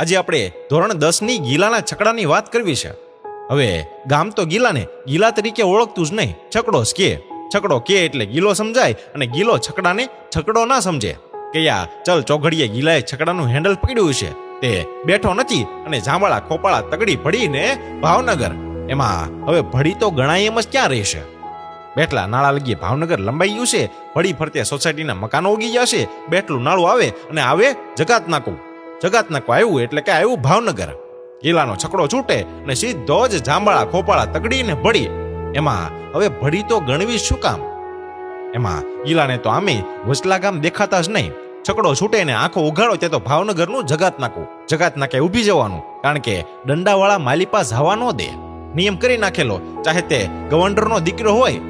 આજે આપણે ધોરણ દસની ગીલાના છકડાની વાત કરવી છે. હવે ગામ તો ગીલાને ગીલા તરીકે ઓળખતું જ નહીં. છકડો કે. છકડો કે એટલે ગીલો સમજાય અને ગીલો છકડાને છકડો ના સમજે. કે યા, ચલ ચોઘડીએ ગીલાએ છકડાનું હેન્ડલ પકડ્યું છે. તે બેઠો નથી અને જાંબાળા ખોપાળા તગડી ભળીને ભાવનગર. એમાં હવે ભળી તો ગણાય એમ જ ક્યાં રહેશે? બેટલા નાળા લગી ભાવનગર લંબાઈ ગયું છે. ભળી ફરતે સોસાયટીના મકાનો ઉગી જશે બેટલું નાળું આવે અને આવે જગાત નાકું. જગાત નાકું આવ્યું એટલે કે આવ્યું ભાવનગર. ગીલાનો છકડો છૂટે ને સીધો જ જાંબળા ખોપાળા તગડીને ભળી એમાં હવે ભળી તો ગણવી શું કામ? એમાં ગીલાને તો આમે વચલા ગામ દેખાતા જ નહીં. છકડો છૂટે ને આંખો ઉઘાડો તે તો ભાવનગરનું જગાત નાકું જગાત નાકે ઊભી જવાનું, કારણ કે દંડાવાળા માલિપા જવા ન દે. નિયમ કરી નાખેલો, ચાહે તે ગવર્નરનો દીકરો હોય.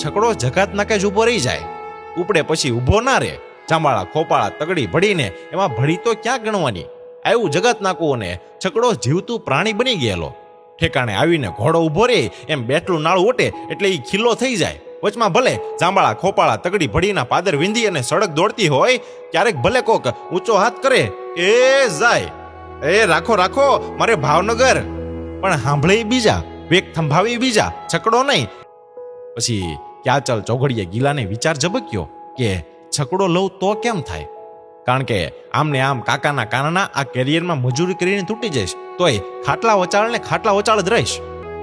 છકડો જગાત નાકે જ ઊભો રહી જાય. ઉપડે પછી ઊભો ના રહે. ચાંબાળા ખોપાળા, તગડી ભળીને એમાં ભળી તો ક્યાં ગણવાની? આવ્યું જગત નાકું ને છકડો જીવતું પ્રાણી બની ગયેલો. ઠેકાણે આવીને ઘોડો ઊભો રહે એમ બેટલું નાળું ઓટે એટલે એ ખીલ્લો થઈ જાય. વચમાં ભલે જાંબાળા, ખોપાળા, તગડી ભળીના પાદર વિંધી અને સડક દોડતી હોય, ક્યારેક ભલે કોક ઊંચો હાથ કરે, એ જાય. એ રાખો રાખો, મારે ભાવનગર. પણ સાંભળે બીજા, વેગ થંભાવી બીજા, છકડો નહીં. પછી ક્યાચલ ચાલ ચોઘડીએ ગીલાને વિચાર ઝબક્યો કે છકડો લઉં તો કેમ થાય? કારણ કે આમને આમ કાકાના કાનાના આ કેરિયરમાં મજૂરી કરીને તૂટી જઈશ, તોય ખાટલા વચાળ ને ખાટલા વચાળ જ રહીશ.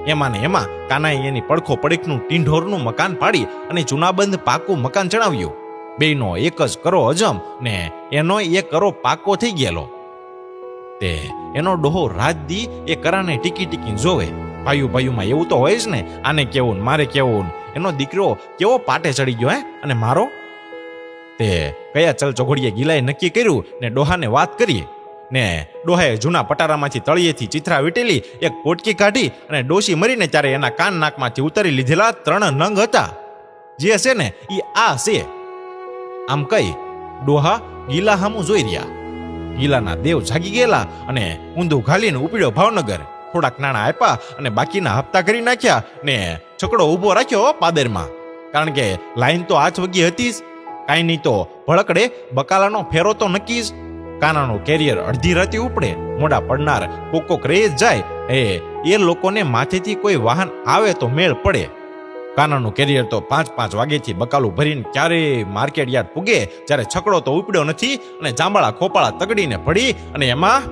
એમાં ને એમાં કાનાએ એની પડખો પડીકનું, ટીંઢોરનું મકાન પાડી અને ચૂનાબંધ પાકું મકાન ચણાવ્યું બેયનો એક જ કરો અજમ ને એનો એ કરો પાકો થઈ ગયેલો. તે એનો ડોહો રાત દી એ કરાને ટીકી ટીકી જોવે. ભાઈઓ ભાઈઓમાં એવું તો હોય જ ને, આને કેવું મારે કેવું એનો દીકરો કેવો પાટે ચડી ગયો હે? અને મારો? તે કયા ચલ ચોઘડીએ ગિલાએ નક્કી કર્યું ને ડોહાને વાત કરી ને ડોહાએ જૂના પટારામાંથી તળિયેથી ચિત્રા વીટેલી, એક પોટકી કાઢી અને ડોશી મરીને ત્યારે એના કાન નાકમાંથી ઉતારી લીધેલા ત્રણ નંગ હતા. જે છે ને એ આ છે. આમ કહી ડોહા ગીલા હામું જોઈ રહ્યા. ગીલાના દેવ જાગી ગયેલા અને ઊંધું ઘાલીને ઉપડ્યો ભાવનગર. થોડાક નાણાં આપ્યા અને બાકીના હપ્તા કરી નાખ્યા ને છકડો ઊભો રાખ્યો પાદરમાં. કારણ કે લાઈન તો આજ વગી હતી જ. કાંઈ નહીં તો ભળકડે, બકાલાનો ફેરો તો નક્કી જ. કાનાનું કેરિયર અડધી રાતે ઉપડે મોડા પડનાર કોકો ક્રેઝ જાય. એ એ લોકોને માથેથી કોઈ વાહન આવે તો મેળ પડે. કાનાનું કેરિયર તો પાંચ પાંચ વાગેથી બકાલું ભરીને ક્યારે માર્કેટ યાર્ડ પૂગે, જ્યારે છકડો તો ઉપડ્યો નથી અને જાંબાળા ખોપાળા તગડીને પડી અને એમાં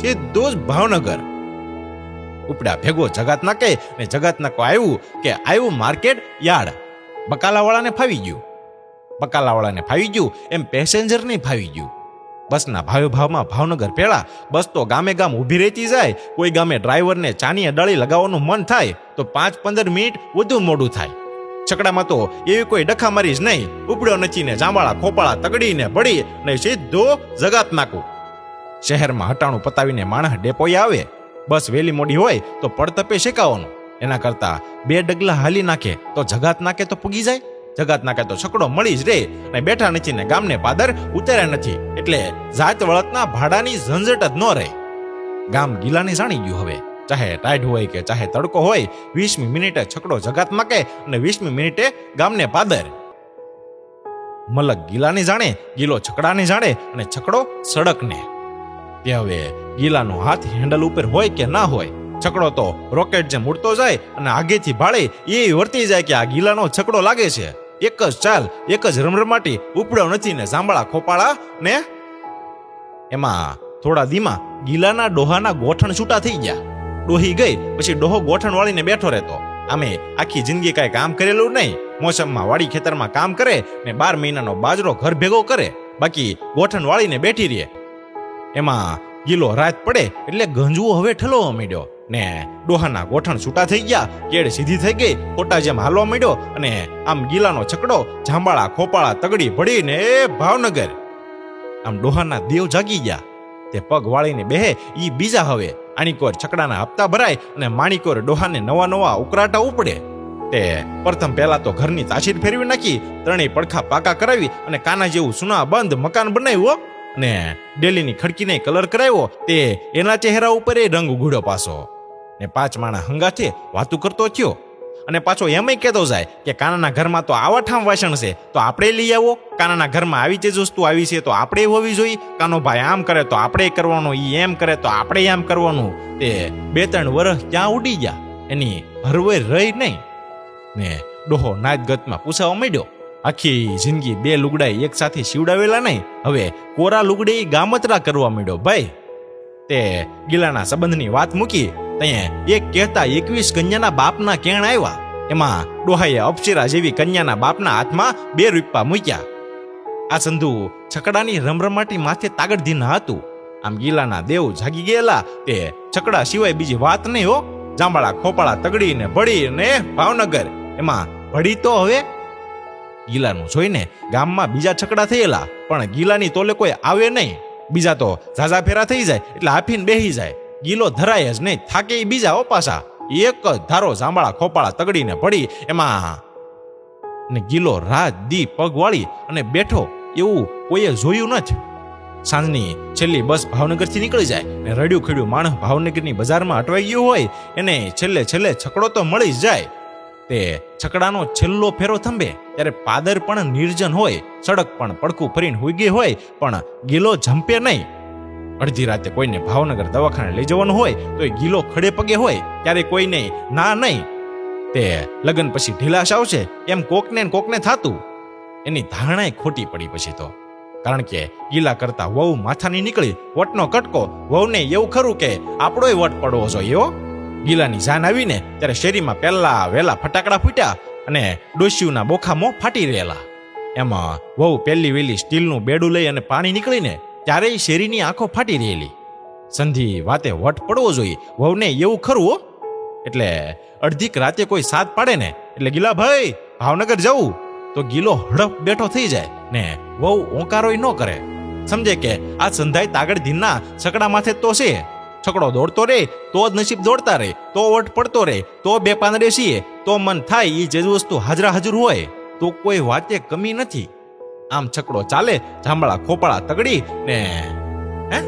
સીધો જ ભાવનગર. ઉપડ્યા ભેગો જગાત નાકે અને જગાત નાકો આવ્યું કે આવ્યું માર્કેટ યાર્ડ. બકાલાવાળાને ફાવી ગયું. બકાલાવાળાને ફાવી ગયું, એમ પેસેન્જરને ફાવી ગયું. બસના ભાવ ભાવમાં ભાવનગર પેળા બસ તો ગામે ગામ ઊભી રહેતી જાય, કોઈ ગામે ડ્રાઈવરને ચાની અડાળી લગાવવાનું મન થાય, તો પાંચ પંદર મિનિટ વધુ મોડું થાય. છકડામાં તો એવી કોઈ ડખામારી જ નહીં, ઉપડ્યો નથી ને જાંબાળા ખોપાળા તગડીને ભળી ને સીધો જગાત નાખું. શહેરમાં હટાણું પતાવીને માણસ ડેપોએ આવે, બસ વેલી મોડી હોય તો પડતપે શેકાવાનું, એના કરતા બે ડગલા હાલી નાખે તો જગાત નાખે તો પૂગી જાય. જગાત નાકે તો છકડો મળી જ રે અને બેઠા નથી ને ગામને પાદર ઉતાર્યા નથી. એટલે જાત વળતના ભાડાની ઝંઝટ જ ન રહે. ગામ ગીલાની જાણી ગયું હવે. ચાહે ટાઈડ હોય કે ચાહે તડકો હોય, વીસમી મિનિટે છકડો જગાત માકે અને વીસમી મિનિટે ગામને પાદર. મલક ગીલાની જાણે, ગીલો છકડાને જાણે અને છકડો સડકને. તે હવે ગીલાનો હાથ હેન્ડલ ઉપર હોય કે ના હોય. છકડો તો રોકેટ જેમ ઉડતો જાય અને આગેથી ભાળે, એ વર્તી જાય કે આ ગીલાનો છકડો લાગે છે. એક જ ચાલ, એક જ રમરમાટી, ઉપડ્યો નથી ને સાંભળા ખોપાળા, ને? એમાં થોડા દીમાં ગીલાના ડોહાના ગોઠણ છૂટા થઈ ગયા. ડોહી ગઈ, પછી ડોહો ગોઠણ વાળીને બેઠો રહેતો. આમે આખી જિંદગી કાંઈ કામ કરેલું નહીં. મોસમમાં વાડી ખેતરમાં કામ કરે ને બાર મહિનાનો બાજરો ઘર ભેગો કરે. બાકી ગોઠણ વાળીને બેઠી રહે. એમાં ગીલો રાત પડે એટલે ગંજવો હવે ઠલવા માંડ્યો ને ડોહાના ગોઠણ છૂટા થઈ ગયા કેડ સીધી થઈ ગઈ ખોટા જેમ હાલવા માંડ્યો અને આમ ગીલાનો છકડો, જાંબાળા, ખોપાળા, તગડી ભળીને ભાવનગર. આમ ડોહાના દેવ જાગી ગયા. તે પગ વાળીને બેહે, ઈ બીજા હવે. આણીકોર છકડાના હપ્તા ભરાય અને માણીકોર ડોહાને નવા નવા ઉકરાટા ઉપડે. તે પ્રથમ પહેલા તો ઘરની તાસીર ફેરવી નાખી, ત્રણેય પડખા પાકા કરાવી અને કાના જેવું સુના બંધ મકાન બનાવ્યું ને ડેલીની ખડકીને કલર કરાવ્યો, તે એના ચહેરા ઉપર એ રંગ ઉઘડ્યો પાછો. ને પાંચ માણા હંગાથે વાતું કરતો થયો. અને પાછો એમય કહેતો જાય કે કાનાના ઘરમાં તો આવા ઠામ વાસણ છે, તો આપણે લઈ આવો. કાનાના ઘરમાં આવી જ વસ્તુ આવી છે, તો આપણે હોવી જોઈએ. કાનો ભાઈ આમ કરે તો આપણે કરવાનું, ઈ એમ કરે તો આપણે એમ કરવાનું. તે બે ત્રણ વર્ષ ક્યાં ઉડી ગયા. એની હરવે રહી નહીં. ને ડોહો નાચ ગતમાં પૂછાવા માંડ્યો, આખી જિંદગી બે લુગડાઈ એક સાથે સીવડાવેલા નહીં? હવે કોરા લુગડે ગામતરા કરવા માંડ્યો, ભાઈ. તે ગિલાના સંબંધની વાત મૂકી ત્યાં એક કહેતા એકવીસ કન્યાના બાપના કેણ આવ્યા. એમાં ડોહાએ અપચેરા જેવી કન્યાના બાપના હાથમાં બે રૂપિયા મૂક્યા. આ સંધુ છકડાની રમરમાટી માથે તાગડધીના હતું. આમ ગીલાના દેવ જાગી ગયેલા. તે છકડા સિવાય બીજી વાત નહીં હો. જાંબાળા ખોપાળા તગડીને ભળીને ભાવનગર. એમાં ભળી તો હવે. ગીલાનું જોઈને ગામમાં બીજા છકડા થયેલા, પણ ગીલાની તોલે કોઈ આવે નહીં. બીજા તો ઝાઝા ફેરા થઈ જાય, એટલે હાફીને બેહી જાય. ગીલો ધરાય જ નહીં. થાકે એ બીજા ઓપાસા એક જ ધારો જાંબાળા ખોપાળા તગડીને પડી એમાં ને ગીલો રાત દી પગ વાળી અને બેઠો એવું કોઈએ જોયું નથી. સાંજની છેલ્લી બસ ભાવનગરથી નીકળી જાય ને રડ્યું ખેડ્યું માણસ ભાવનગરની બજારમાં અટવાઈ ગયું હોય, એને છેલ્લે છેલ્લે છકડો તો મળી જ જાય. તે છકડાનો છેલ્લો ફેરો થંભે, ત્યારે પાદર પણ નિર્જન હોય, સડક પણ પડકું ફરીને હોઈ હોય, પણ ગીલો જંપે નહીં. અડધી રાતે કોઈને ભાવનગર દવાખાને લઈ જવાનું હોય, તો એ ગીલો ખડે પગે હોય ત્યારે કોઈને ના નહીં. તે લગ્ન પછી ઢીલાશ આવશે, એમ કોકને કોકને થાતું. એની ધારણાએ ખોટી પડી પછી તો. કારણ કે ગીલા કરતા વહુ માથાની નીકળી, વટનો કટકો, વહુને એવું ખરું કે આપણોય વટ પડવો જોઈએ હો. ગીલાની જાન આવીને ત્યારે શેરીમાં પહેલા વહેલા ફટાકડા ફૂટ્યા અને ડોશીઓના બોખામો ફાટી રહેલા. એમાં વહુ પહેલી વહેલી સ્ટીલનું બેડું લઈ અને પાણી નીકળીને ત્યારેય શેરીની આંખો ફાટી રહેલી. સંધિ વાતે વટ પડવો જોઈએ. વહુને એવું ખરું હો? એટલે અડધીક રાતે કોઈ સાથ પાડે ને, એટલે ગીલા, ભાઈ, ભાવનગર જવું. તો ગીલો હડપ બેઠો થઈ જાય ને વહુ ઓંકારોય ન કરે. સમજે કે આ સંધાય તાગડ ધીનના છકડા માથે તો છે. છકડો દોડતો રે, તો જ નસીબ દોડતા રે, તો વટ પડતો રે, તો બે પાંદડે છીએ તો મન થાય એ જે વસ્તુ હાજરા હાજર હોય. તો કોઈ વાતે કમી નથી. આમ છકડો ચાલે, જાંબળા ખોપળા તગડી ને, હે?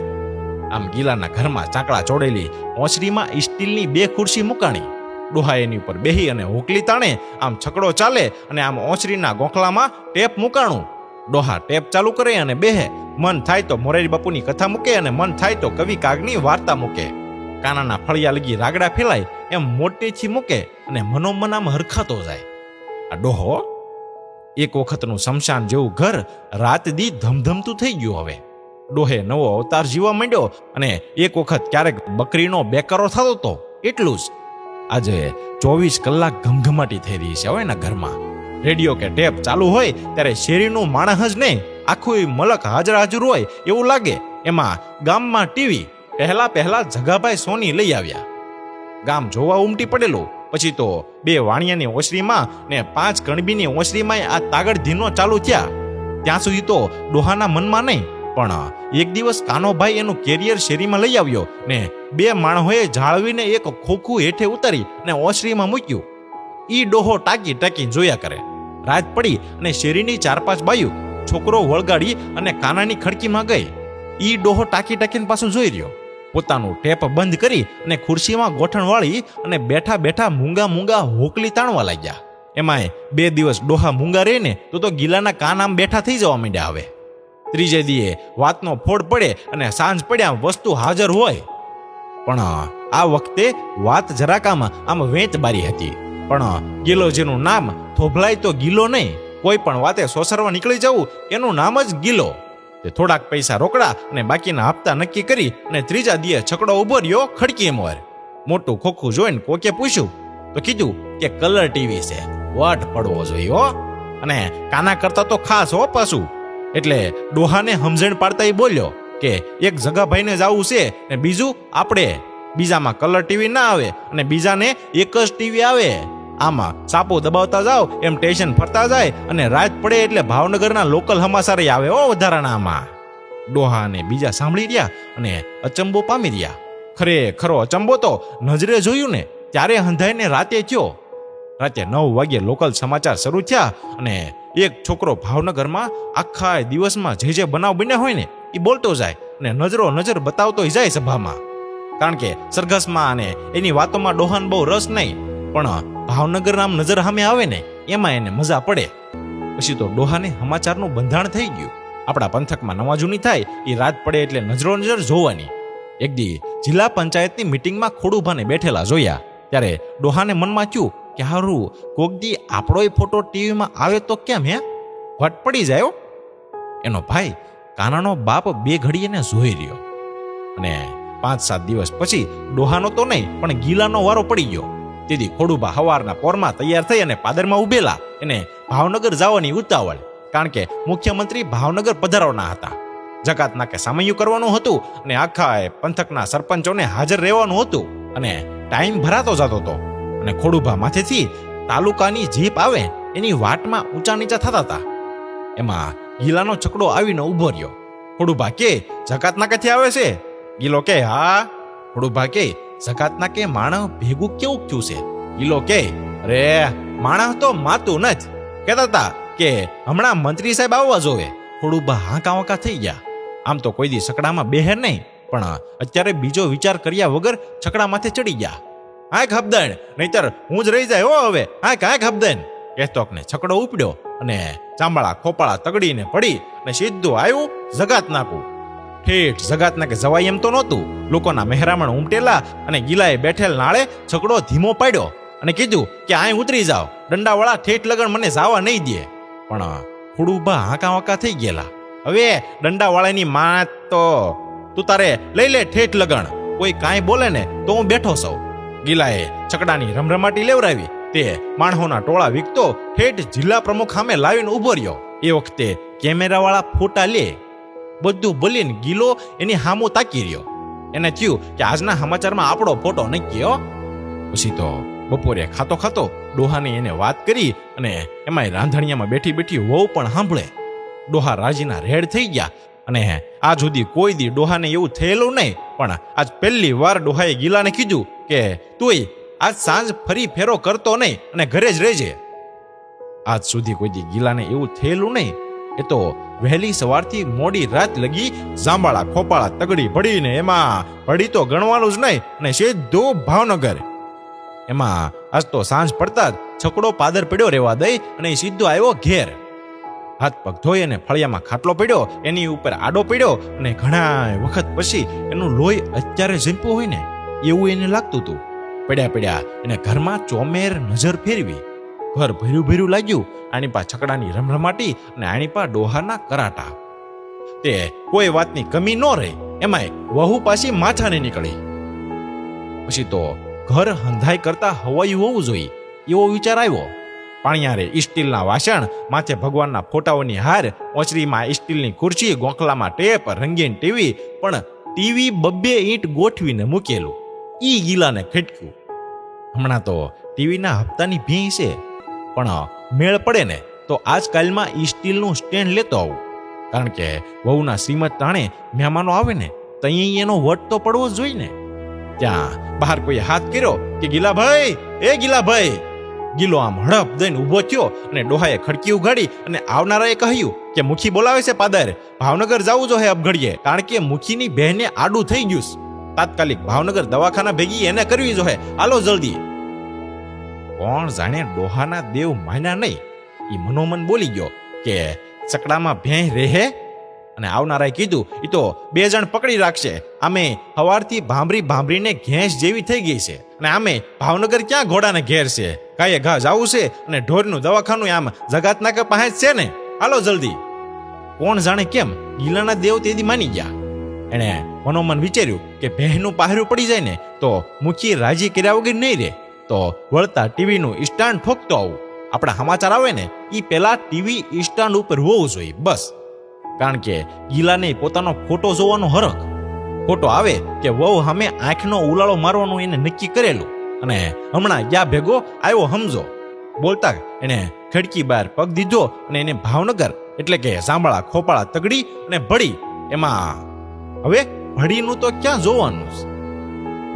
આમ ગીલાના ઘરમાં ચાકડા ચોડેલી, ઓસરીમાં સ્ટીલની બે ખુરશી મુકાણી. ડોહા એની ઉપર બેહી અને હોકલી તાણે, આમ છકડો ચાલે અને આમ ઓસરીના ગોખલામાં ટેપ મુકાણું. ડોહા ટેપ ચાલુ કરે અને બેહે. મન થાય તો મોરારી બાપુની કથા મૂકે અને મન થાય તો કવિ કાગની વાર્તા મૂકે. કાનાના ફળિયા લગી રાગડા ફેલાય, એમ મોટેથી મૂકે અને મનોમન આમ હરખાતો જાય. આ ડોહો એક વખતનું શમશાન જેવું ઘર રાત દી ધમધમતું થઈ ગયું હવે. ડોહે નવો અવતાર જીવવા માંડ્યો અને એક વખત ક્યારેક બકરીનો બેકરો થતો હતો એટલું જ. આજે ચોવીસ કલાક ઘમઘમાટી થઈ રહી છે હવે એના ઘરમાં. રેડિયો કે ટેપ ચાલુ હોય ત્યારે શેરીનું માણસ જ નહીં, આખું મલક હાજર હાજર હોય એવું લાગે. એમાં ગામમાં ટીવી પહેલા પહેલા જગાભાઈ સોની લઈ આવ્યા. ગામ જોવા ઉમટી પડેલું. પછી તો બે વાણિયાની ઓસરીમાં ને પાંચ કણબીની ઓસરીમાં આ તાગડ ધીનો ચાલુ થયા. ત્યાં સુધી તો ડોહાના મનમાં નહીં, પણ એક દિવસ કાનોભાઈ એનું કેરિયર શેરીમાં લઈ આવ્યો ને બે માણહોએ જાળવીને એક ખોખું હેઠે ઉતારી અને ઓસરીમાં મૂક્યું. ઈ ડોહો ટાકી ટાકી જોયા કરે. રાત પડી અને શેરીની ચાર પાંચ બાયુ, છોકરો વળગાડી અને કાનાની ખડકીમાં ગઈ. ઈ ડોહો ટાકી ટાકીને પાછું જોઈ રહ્યો. પોતાનું ટેપ બંધ કરી અને ખુરશીમાં ગોઠણ વાળી અને બેઠા બેઠા મૂંગા મૂંગા હોકલી તાણવા લાગ્યા. એમાંય બે દિવસ ડોહા મૂંગા રહીને તો તો ગીલાના કાન આમ બેઠા થઈ જવા માંડ્યા હવે. ત્રીજે દીએ વાતનો ફોડ પડે અને સાંજ પડ્યા વસ્તુ હાજર હોય. પણ આ વખતે વાત જરાક આમ આમ વેચ બારી હતી. પણ ગીલો જેનું નામ થોભલાય તો ગીલો નહીં. કોઈ પણ વાતે સોસરવા નીકળી જવું, એનું નામ જ ગીલો. તે થોડાક પૈસા રોકડા અને બાકીના હપ્તા નક્કી કરી અને ત્રીજા દીએ છકડો ઊભો રહ્યો ખડકી મોર. મોટું ખોખું જોઈને કોકે પૂછ્યું, તો કીધું કે કલર ટીવી છે, વટ પડવો જોઈએ હો. અને કાના કરતા તો ખાસ હો પાછું. એટલે ડોહાને સમજણ પાડતા બોલ્યો કે એક જગાભાઈને જવું છે ને બીજું આપણે. બીજામાં કલર ટીવી ના આવે અને બીજાને એક જ ટીવી આવે. આમાં સાપો દબાવતા જાઓ, એમ ટેન્શન ફરતા જાય અને રાત પડે એટલે ભાવનગરના લોકલ હમાસારે આવે ઓ વધારાના આમાં. ડોહા અને બીજા સાંભળી રહ્યા અને અચંબો પામી રહ્યા. ખરે ખરો અચંબો તો નજરે જોયું ને, ત્યારે હંધાઈને રાતે થયો. રાતે નવ વાગ્યે લોકલ સમાચાર શરૂ થયા અને એક છોકરો ભાવનગરમાં આખા દિવસમાં જે જે બનાવ બન્યા હોય ને એ બોલતો જાય અને નજરો નજર બતાવતો જાય સભામાં. કારણ કે સરઘસમાં અને એની વાતોમાં ડોહાન બહુ રસ નહીં. પણ ભાવનગર નામ નજર સામે આવે ને, એમાં એને મજા પડે. પછી તો ડોહાને સમાચારનું બંધાણ થઈ ગયું. આપણા પંથકમાં નવા જૂની થાય, એ રાત પડે એટલે નજરો નજર જોવાની. એક દી જિલ્લા પંચાયતની મિટિંગમાં ખોડુભાને બેઠેલા જોયા. ત્યારે ડોહાને મનમાં થયું કે હારું, કોક દી આપણોય ફોટો ટીવીમાં આવે તો કેમ હે? વટ પડી જાય એનો ભાઈ કાનાનો બાપ બે ઘડી એને જોઈ રહ્યો. અને પાંચ સાત દિવસ પછી ડોહાનો તો નહીં, પણ ગીલાનો વારો પડી ગયો. તેથી ખોડુભા હવારના પોરમાં તૈયાર થઈ અને પાદરમાં ઉભેલા એને ભાવનગર જવાની ઉતાવળ. કારણ કે મુખ્યમંત્રી ભાવનગર પધારવાના હતા. જકાતના કે સામયું કરવાનું હતું અને આખા પંથકના સરપંચોને હાજર રહેવાનું હતું અને ટાઈમ ભરાતો જતો હતો. અને ખોડુભા માથેથી તાલુકાની જીપ આવે એની વાટમાં ઊંચા નીચા થતા હતા. એમાં ગીલાનો છકડો આવીને ઊભો રહ્યો. ખોડુભા કે જકાત નાકેથી આવે છે? ગીલો કે, હા. ખોડુભા કે જકાત કે માણસ ભેગું કેવું થયું છે? ઈલો કે, અરે માણસ તો માતું ન જ. કહેતા હતા કે, હમણાં મંત્રી સાહેબ આવવા જોવે. થોડું હાંકા વાંકા થઈ ગયા. આમ તો કોઈ દી સકડામાં બેહે નહીં, પણ અત્યારે બીજો વિચાર કર્યા વગર છકડા માથે ચડી ગયા. હાંક હબદણ નહીતર હું જ રહી જાય હો હવે. હાંક હાંક હબદણ કહેતોક ને છકડો ઉપડ્યો અને ચામડા ખોપાળા તગડીને પડી અને સીધું આવ્યું જગાત નાકું ઠેઠ જગાતના કે જવાય એમ તો નહોતું. લોકોના મહેરામણ ઉમટેલા અને ગિલાએ બેઠેલ નાળે છકડો ધીમો પાડ્યો અને કીધું કે અહીં ઉતરી જાઓ. દંડાવાળા ઠેઠ લગન મને જાવા નહીં દે. પણ ખુડુભા હાંકા વાંકા થઈ ગયેલા. હવે દંડાવાળાની માં તો તું તારે લઈ લે ઠેઠ લગણ કોઈ કાંઈ બોલે ને તો હું બેઠો સૌ ગિલાએ છકડાની રમરમાટી લેવરાવી તે માણસોના ટોળા વિકતો ઠેઠ જિલ્લા પ્રમુખ સામે લાવીને ઊભો રહ્યો. એ વખતે કેમેરાવાળા ફોટા લે. બધું બોલીને ગીલો એની હામો તાકી રહ્યો. એને થયું કે આજના સમાચારમાં આપણો ફોટો નક્કી, હો. પછી તો બપોરે ખાતો ખાતો ડોહાની એને વાત કરી અને એમાંય રાંધણિયામાં બેઠી બેઠી વહુ પણ સાંભળે. ડોહા રાજીના રેડ થઈ ગયા અને આ સુધી કોઈ દી ડોહાને એવું થયેલું નહીં, પણ આજ પહેલી વાર ડોહાએ ગીલાને કીધું કે તુંય આજ સાંજ ફરી ફેરો કરતો નહીં અને ઘરે જ રહેજે. આજ સુધી કોઈ ગીલાને એવું થયેલું નહીં એ તો વહેલી સવારથી મોડી રાત લગી જાંબાળા ખોપાળા તગડી ભળીને એમાં પડી તો ગણવાનું જ નહીં, અને સીધું ભાવનગર. એમાં આજ તો સાંજ પડતા જ છકડો પાદર પડ્યો રેવા દઈ અને સીધો આવ્યો ઘેર. હાથ પગ ધોઈ અને ફળિયામાં ખાટલો પડ્યો, એની ઉપર આડો પડ્યો, અને ઘણા વખત પછી એનું લોહી અત્યારે ઝીંપવું હોય ને, એવું એને લાગતું હતું. પડ્યા પડ્યા એને ઘરમાં ચોમેર નજર ફેરવી. ઘર ભર્યું ભર્યું લાગ્યું. આની પા છકડાની રમરમાટી અને આની પા ડોહાના કરાટા. તે કોઈ વાતની કમી ન રહી. એમાંય વહુ પાછી માથાને નીકળી. પછી તો ઘર હંધાઈ કરતા હવાયું હોવું જોઈએ. એવો વિચાર આવ્યો. પાણિયારે સ્ટીલના વાસણ, માથે ભગવાનના ફોટાઓની હાર ઓચરીમાં સ્ટીલની ખુરશી, ગોખલામાં ટેપ, રંગીન ટીવી, પણ ટીવી બબ્બે ઈંટ ગોઠવીને મૂકેલું. ઈ ગીલાને ખટક્યું. હમણાં તો ટીવીના હપ્તાની ભી છે પણ મેળ પડે ને, તો આજકાલમાં ઈ સ્ટીલનું સ્ટેન્ડ લેતો આવું. કારણ કે વહુના સીમત તાણે મહેમાનો આવે ને તઈ એનો વટ તો પડવો જ જોઈએ ને ત્યાં બહાર કોઈ હાથ કર્યો કે, ગીલાભાઈ, એ ગીલાભાઈ. ગીલો આમ હડપ દઈને ઊભો થયો અને ડોહાએ ખડકી ઉગાડી અને આવનારાએ કહ્યું કે, મુખી બોલાવે છે પાદર. ભાવનગર જવું જો હે અબઘડીએ, કારણ કે મુખીની બહેને આડું થઈ ગયું. તાત્કાલિક ભાવનગર દવાખાના ભેગી એને કરવી જો હે. હાલો જલ્દી. કોણ જાણે ડોહાના દેવ માન્યા નહીં? એ મનોમન બોલી ગયો કે ચકડામાં ભેં રહે? અને આવનારાએ કીધું એ તો બે જણ પકડી રાખશે. આમે હવારથી ભાંભરી ભાંભરીને ઘેંસ જેવી થઈ ગઈ છે. અને આમે ભાવનગર ક્યાં ઘોડાને ઘેર છે? કાંઈ ઘા જવું છે? અને ઢોરનું દવાખાનું આમ જગાતના કે પાસે છે ને? હાલો જલ્દી. કોણ જાણે કેમ ગીલાના દેવ તેદી માની ગયા. એણે મનોમન વિચાર્યું કે બહેનું પહેરું પડી જાય ને, તો મુખી રાજી કર્યા વગર નહીં રહે. તો વળતા ટીવીનું સ્ટાન્ડ ઠોકતો આવું. આપણા સમાચાર આવે ને એ પહેલાં ટીવી સ્ટાન્ડ ઉપર હોવું જોઈએ, બસ. કારણ કે ગીલાને પોતાનો ફોટો જોવાનો હરખ. ફોટો આવે કે વહુ સામે આંખનો ઉલાળો મારવાનું એને નક્કી કરેલું. અને હમણાં યા ભેગો આવ્યો સમજો. બોલતા એને ખડકી બહાર પગ દીધો અને એને ભાવનગર, એટલે કે સાંભળા ખોપાળા તગડી અને ભળી એમાં, હવે ભળીનું તો ક્યાં જોવાનું છે?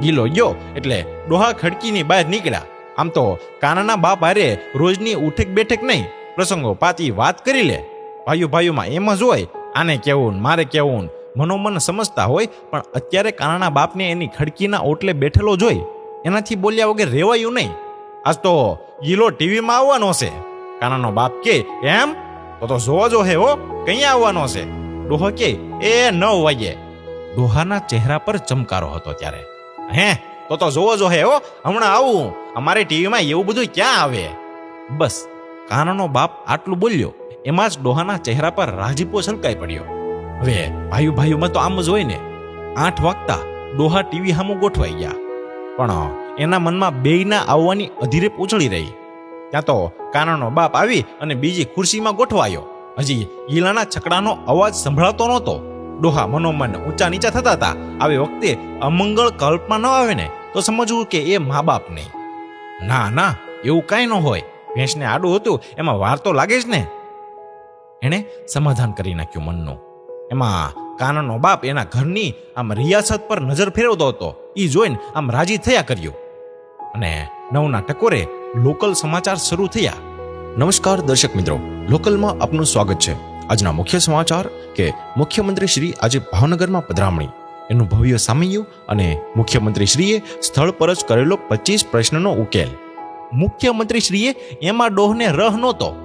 ગીલો ગયો એટલે ડોહા ખડકીની બહાર નીકળ્યા. આમ તો કાનાના બાપ હારે રોજની ઉઠક બેઠક નહીં, પ્રસંગો પાતી વાત કરી લે. ભાઈઓ ભાઈઓમાં એમ જ હોય, આને કેવું મારે કેવું મનોમન સમજતા હોય, પણ અત્યારે કાનાના બાપને એની ખડકીના ઓટલે બેઠેલો જોઈ, એનાથી બોલ્યા વગર રેવાયું નહીં. આજ તો ગીલો ટીવીમાં આવવાનો છે. કાનાનો બાપ કે, એમ? તો તો જોવો જો હે હો, કઈ આવવાનો છે? ડોહો કે, એ નવ વાગે ડોહાના ચહેરા પર ચમકારો હતો ત્યારે. હે? તો તો જોવો જો હે હો, હમણાં આવું. અમારે ટીવીમાં એવું બધું ક્યાં આવે? બસ, કાનાનો બાપ આટલું બોલ્યો, એમાં જ ડોહાના ચહેરા પર રાજીપો છલકાઈ પડ્યો. હવે ભાઈઓ ભાઈઓમાં તો આમ જ હોય ને, આઠ વાગતા ડોહા ટીવી સામું ગોઠવાઈ ગયા. પણ એના મનમાં બેયના આવવાની અધીરે પૂછડી રહી. ત્યાં તો કાનાનો બાપ આવી અને બીજી ખુરશીમાં ગોઠવાયો. હજી ગીલાના છકડાનો અવાજ સંભળાતો નહોતો. ડોહા મનોમન ઊંચા નીચા થતા હતા. આવી વખતે અમંગળ કલ્પમાં ન આવે ને તો સમજવું કે એ મા બાપ નહીં. ના ના, એવું કાંઈ ન હોય. ભેંસને આડું હતું, એમાં વાર તો લાગે જ ને. એણે સમાધાન કરી નાખ્યું મનનું. એમાં કાનનો બાપ એના ઘરની આમ રિયાસત પર નજર ફેરવતો હતો. એ જોઈને આમ રાજી થયા કર્યું. અને નવના ટકોરે લોકલ સમાચાર શરૂ થયા. નમસ્કાર દર્શક મિત્રો. લોકલમાં આપનું સ્વાગત છે. આજના મુખ્ય સમાચાર કે મુખ્યમંત્રી શ્રી આજે ભાવનગરમાં પધરામણી. એનું ભવ્ય સામયું અને મુખ્યમંત્રી શ્રીએ સ્થળ પર જ કરેલો પચીસ પ્રશ્નનો ઉકેલ. મુખ્યમંત્રી શ્રીએ એમાં ડોહને રહ નહોતો.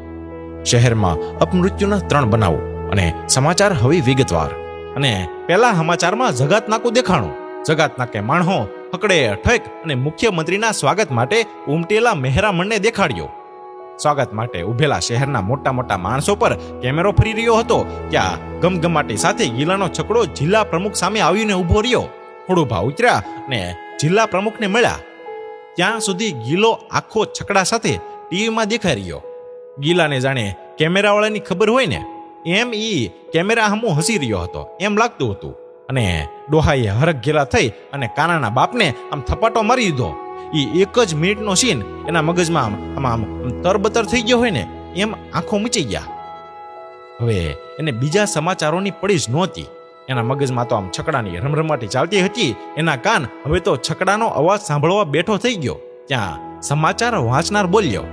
શહેરમાં અપમૃત્યુના ત્રણ બનાવો અને સમાચાર હવે વિગતવાર. અને પહેલા સમાચારમાં જગાત નાકું દેખાણું. જગાતનાકે માણહો ફકડે ઠેક અને મુખ્યમંત્રીના સ્વાગત માટે ઉમટેલા મહેરામણને દેખાડ્યો. સ્વાગત માટે ઉભેલા શહેરના મોટા મોટા માણસો પર કેમેરો ફરી રહ્યો હતો, ત્યાં ગમગમાટી સાથે ગીલાનો છકડો જિલ્લા પ્રમુખ સામે આવીને ઊભો રહ્યો. ખોડુભા ઉતર્યા અને જિલ્લા પ્રમુખને મળ્યા. ત્યાં સુધી ગીલો આખો છકડા સાથે ટીવીમાં દેખાઈ રહ્યો. ગીલાને જાણે કેમેરાવાળાની ખબર હોય ને, એમ ઈ કેમેરા હમું હસી રહ્યો હતો, એમ લાગતું હતું. અને ડોહાઈએ હરખ ઘેરા થઈ અને કાનાના બાપને આમ થપાટો મારી દીધો. ઈ એક જ મિનિટનો સીન એના મગજમાં આમ આમ આમ તરબતર થઈ ગયો હોય ને, એમ આંખો મૂચી ગયા. હવે એને બીજા સમાચારોની પડી જ નહોતી. એના મગજમાં તો આમ છકડાની રમરમાટી ચાલતી હતી. એના કાન હવે તો છકડાનો અવાજ સાંભળવા બેઠો થઈ ગયો. ત્યાં સમાચાર વાંચનાર બોલ્યો,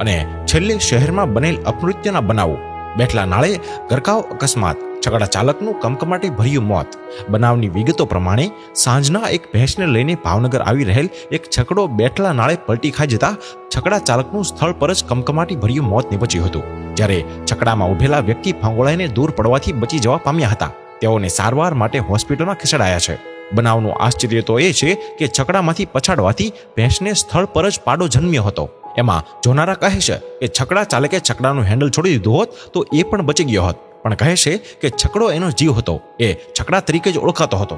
અને છેલ્લે શહેરમાં બનેલ અપમૃત્યુના બનાવો. બેઠલા નાળે ગરકાવ અકસ્માત. છકડા ચાલકનું કમકમાટી ભર્યું મોત. બનાવની વિગતો પ્રમાણે સાંજના એક ભેંસને લઈને ભાવનગર આવી રહેલ એક છકડો બેઠલા નાળે પલટી ખાઈ જતા છકડા ચાલકનું સ્થળ પર જ કમકમાટી ભર્યું મોત નીપજ્યું હતું. જ્યારે છકડામાં ઉભેલા વ્યક્તિ ફંગોળાઈને દૂર પડવાથી બચી જવા પામ્યા હતા. તેઓને સારવાર માટે હોસ્પિટલમાં ખસેડાયા છે. બનાવનું આશ્ચર્ય તો એ છે કે છકડામાંથી પછાડવાથી ભેંસને સ્થળ પર જ પાડો જન્મ્યો હતો. એમાં જોનારા કહે છે કે છકડા ચાલકે છકડાનું હેન્ડલ છોડી દીધું હોત તો એ પણ બચી ગયો હોત. પણ કહે છે કે છકડો એનો જીવ હતો. એ છકડા તરીકે જ ઓળખાતો હતો.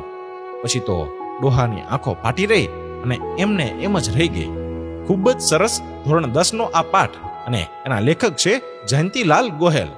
પછી તો ડોહાની આંખો ફાટી રહી અને એમને એમ જ રહી ગઈ. ખૂબ જ સરસ ધોરણ દસનો આ પાઠ અને એના લેખક છે જયંતિલાલ ગોહેલ.